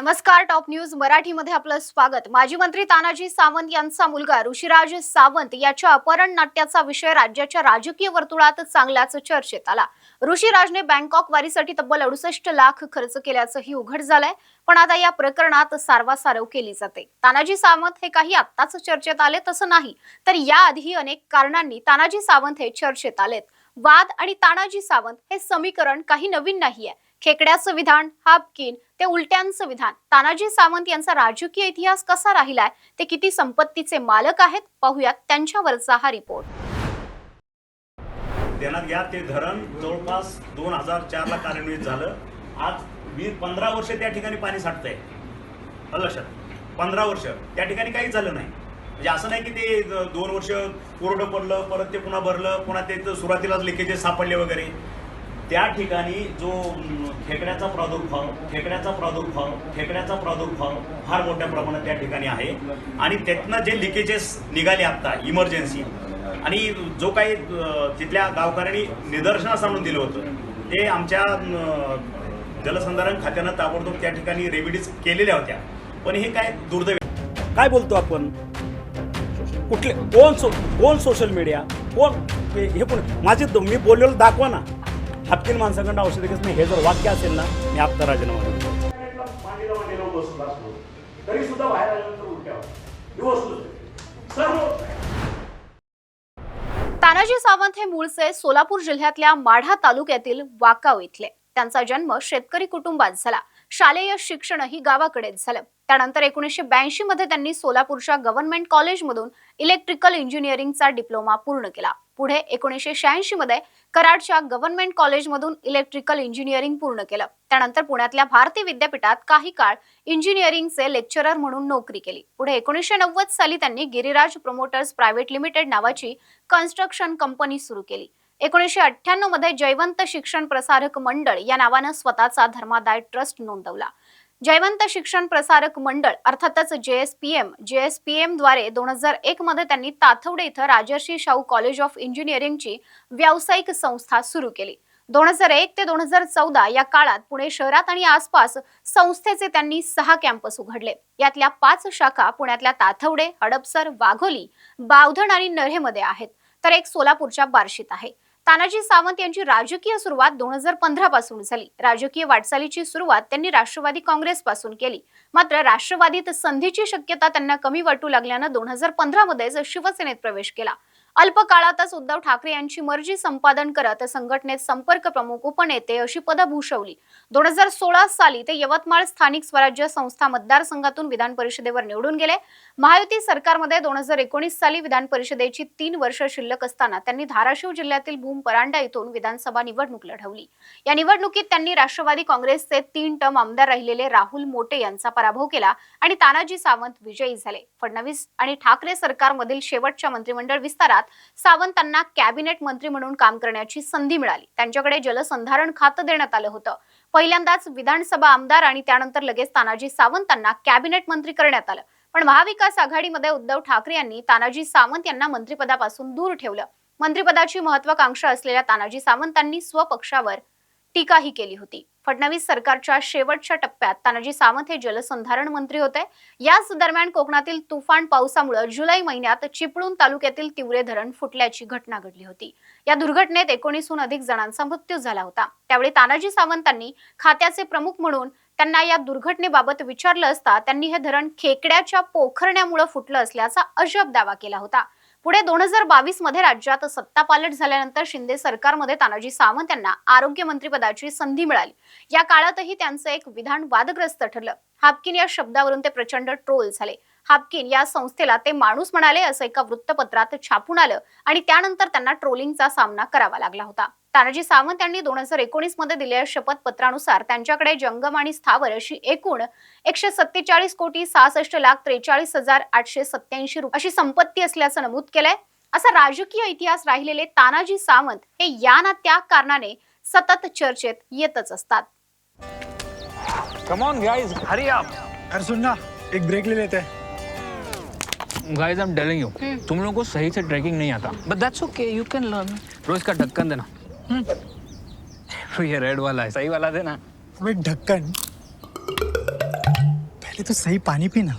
नमस्कार top news मराठीमध्ये आपलं स्वागत. माजी मंत्री तानाजी सावंत यांचा मुलगा ऋषिराज सावंत याच्या अपहरण नाट्याचा विषय राज्याच्या राजकीय वर्तुळात चांगल्याच चर्चेत आला. ऋषिराजने बँकॉक वारीसाठी तब्बल अडुसष्ट लाख खर्च केल्याचंही उघड झालंय पण आता या प्रकरणात सारवासारव केली जाते. तानाजी सावंत हे काही आत्ताच चर्चेत आले तसं नाही तर याआधीही अनेक कारणांनी तानाजी सावंत हे चर्चेत आलेत. वाद आणि तानाजी सावंत हे समीकरण काही नवीन नाहीये. खेकड्याचं विधान हापकिन ते उलट्यांचं विधान. तानाजी सावंत यांचा राजकीय इतिहास कसा राहिलाय? ते किती संपत्तीचे मालक आहेत? पाहूयात त्यांच्यावरचा हा रिपोर्ट. देण्यात घ्या ते धरण जवळपास दोन हजार चारला कार्यान्वित झालं. आज वीस पंधरा वर्ष त्या ठिकाणी पाणी साठतंय. लक्षात? पंधरा वर्ष. त्या ठिकाणी काहीच झालं नाही. म्हणजे असं नाही की ते दोन वर्ष कोरडं पडलं परत ते पुन्हा भरलं पुन्हा ते सुरुवातीलाच लिकेजेस सापडले वगैरे. त्या ठिकाणी जो खेकड्याचा प्रादुर्भाव खेकड्याचा प्रादुर्भाव खेकड्याचा प्रादुर्भाव फार मोठ्या प्रमाणात त्या ठिकाणी आहे. आणि त्यातनं जे लिकेजेस निघाले आत्ता इमर्जन्सी आणि जो काही तिथल्या गावकऱ्यांनी निदर्शनास आणून दिलं होतं ते आमच्या जलसंधारण खात्यानं ताबडतोब त्या ठिकाणी रेमिडीज केलेल्या होत्या. पण हे काय दुर्दैव काय बोलतो आपण? कुठले कोण सो कोण सोशल मीडिया कोण हे पण माझे मी बोललेलं दाखवा ना. हापकीन माणसाकडनं औषध घेत नाही हे जर वाक्य असेल ना मी आपला राजीनामा देतो तरी सुद्धा बाहेर तानाजी सावंत हे मूळचे सोलापूर जिल्ह्यातल्या माढा तालुक्यातील वाकाव इथले. त्यांचा जन्म शेतकरी कुटुंबात झाला. शालेय शिक्षणही गावाकडेच झालं. त्यानंतर एकोणीसशे ब्याऐंशी मध्ये त्यांनी सोलापूरच्या गव्हर्नमेंट कॉलेजमधून इलेक्ट्रिकल इंजिनिअरिंगचा डिप्लोमा पूर्ण केला. पुढे एकोणीसशे शहाऐंशी मध्ये कराडच्या गव्हर्नमेंट कॉलेजमधून इलेक्ट्रिकल इंजिनिअरिंग पूर्ण केलं. त्यानंतर पुण्यातल्या भारती विद्यापीठात काही काळ इंजिनिअरिंगचे लेक्चरर म्हणून नोकरी केली. पुढे एकोणीसशे नव्वद साली त्यांनी गिरिराज प्रमोटर्स प्रायव्हेट लिमिटेड नावाची कन्स्ट्रक्शन कंपनी सुरू केली. एकोणीसशे अठ्ठ्याण्णवमध्ये जयवंत शिक्षण प्रसारक मंडळ या नावानं स्वतःचा धर्मादाय ट्रस्ट नोंदवला. जयवंत शिक्षण प्रसारक मंडळ अर्थातच जेएसपीएम जेएसपीएमद्वारे दोन हजार एक मध्ये त्यांनी ताथवडे इथं राजर्षी शाहू कॉलेज ऑफ इंजिनिअरिंगची व्यावसायिक संस्था सुरू केली. दोन हजार एक ते दोन हजार चौदा या काळात पुणे शहरात आणि आसपास संस्थेचे त्यांनी सहा कॅम्पस उघडले. यातल्या पाच शाखा पुण्यातल्या ताथवडे हडपसर वाघोली बावधन आणि नरेमध्ये आहेत. तर एक सोलापूरच्या बार्शीत आहे. तानाजी सावंत यांची राजकीय सुरुवात दोन हजार पंधरा पासून झाली. राजकीय वाटचालीची सुरुवात त्यांनी राष्ट्रवादी काँग्रेस पासून केली. मात्र राष्ट्रवादीत संधीची शक्यता त्यांना कमी वाटू लागल्यानं दोन हजार पंधरा मध्येच शिवसेनेत प्रवेश केला. अल्प काळातच उद्धव ठाकरे यांची मर्जी संपादन करत संघटनेत संपर्क प्रमुख उपनेते अशी पदं भूषवली. दोन हजार सोळा साली ते यवतमाळ स्थानिक स्वराज्य संस्था मतदारसंघातून विधान परिषदेवर निवडून गेले. महायुती सरकारमध्ये दोन हजार एकोणीस साली विधान परिषदेची तीन वर्ष शिल्लक असताना त्यांनी धाराशिव जिल्ह्यातील भूम परांडा इथून विधानसभा निवडणूक लढवली. या निवडणुकीत त्यांनी राष्ट्रवादी काँग्रेसचे तीन टर्म आमदार राहिलेले राहुल मोटे यांचा पराभव केला आणि तानाजी सावंत विजयी झाले. फडणवीस आणि ठाकरे सरकारमधील शेवटच्या मंत्रिमंडळ विस्तारात सावंतांना कॅबिनेट मंत्री म्हणून काम करण्याची संधी मिळाली. त्यांच्याकडे जलसंधारण खातं देण्यात आलं होतं. पहिल्यांदाच विधानसभा आमदार आणि त्यानंतर लगेच तानाजी सावंतांना कॅबिनेट मंत्री करण्यात आलं. पण महाविकास आघाडीमध्ये उद्धव ठाकरे यांनी तानाजी सावंत यांना मंत्रिपदापासून दूर ठेवलं. मंत्रिपदाची महत्वाकांक्षा असलेल्या तानाजी सावंतांनी स्वपक्षावर टीकाही केली होती. फडणवीस सरकारच्या शेवटच्या टप्प्यात तानाजी सावंत हे जलसंधारण मंत्री होते. याच दरम्यान कोकणातील तुफान पावसामुळे जुलै महिन्यात चिपळूण तालुक्यातील तिवरे धरण फुटल्याची घटना घडली होती. या दुर्घटनेत एकोणीसहून अधिक जणांचा मृत्यू झाला होता. त्यावेळी तानाजी सावंतांनी खात्याचे प्रमुख म्हणून त्यांना या दुर्घटनेबाबत विचारलं असता त्यांनी हे धरण खेकड्याच्या पोखरण्यामुळे फुटलं असल्याचा अजब दावा केला होता. पुढे दोन हजार बावीसमध्ये राज्यात सत्ता पालट झाल्यानंतर शिंदे सरकारमध्ये तानाजी सावंत यांना आरोग्य मंत्रिपदाची संधी मिळाली. या काळातही त्यांचं एक विधान वादग्रस्त ठरलं. हापकिन या शब्दावरून ते प्रचंड ट्रोल झाले. हापकिन या संस्थेला ते माणूस म्हणाले असं एका वृत्तपत्रात छापून आलं आणि त्यानंतर त्यांना ट्रोलिंगचा सामना करावा लागला होता. तानाजी सावंत यांनी दोन हजार एकोणीसमध्ये दिलेल्या शपथपत्रानुसार त्यांच्याकडे जंगम आणि स्थावर अशी एकूण एकशे सत्तेचाळीस कोटी सहासष्ट लाख त्रेचाळीस हजार आठशे सत्याऐंशी रुपये अशी संपत्ती असल्याचं नमूद केलंय. असा राजकीय इतिहास राहिलेले तानाजी सावंत हे या ना त्या कारणाने सतत चर्चेत येतच असतात. Come on guys hurry up अरे सुन ना एक ब्रेक ले लेते. हैं guys I am telling you तुम लोगों को सही से ट्रैकिंग नहीं आता. But that's okay you can learn रोज का ढक्कन देना. ये रेड वाला है सही वाला देना अबे ढक्कन। पहले तो सही पानी पीना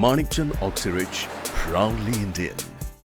माणिकचंद ऑक्सीरिच प्राउडली इंडियन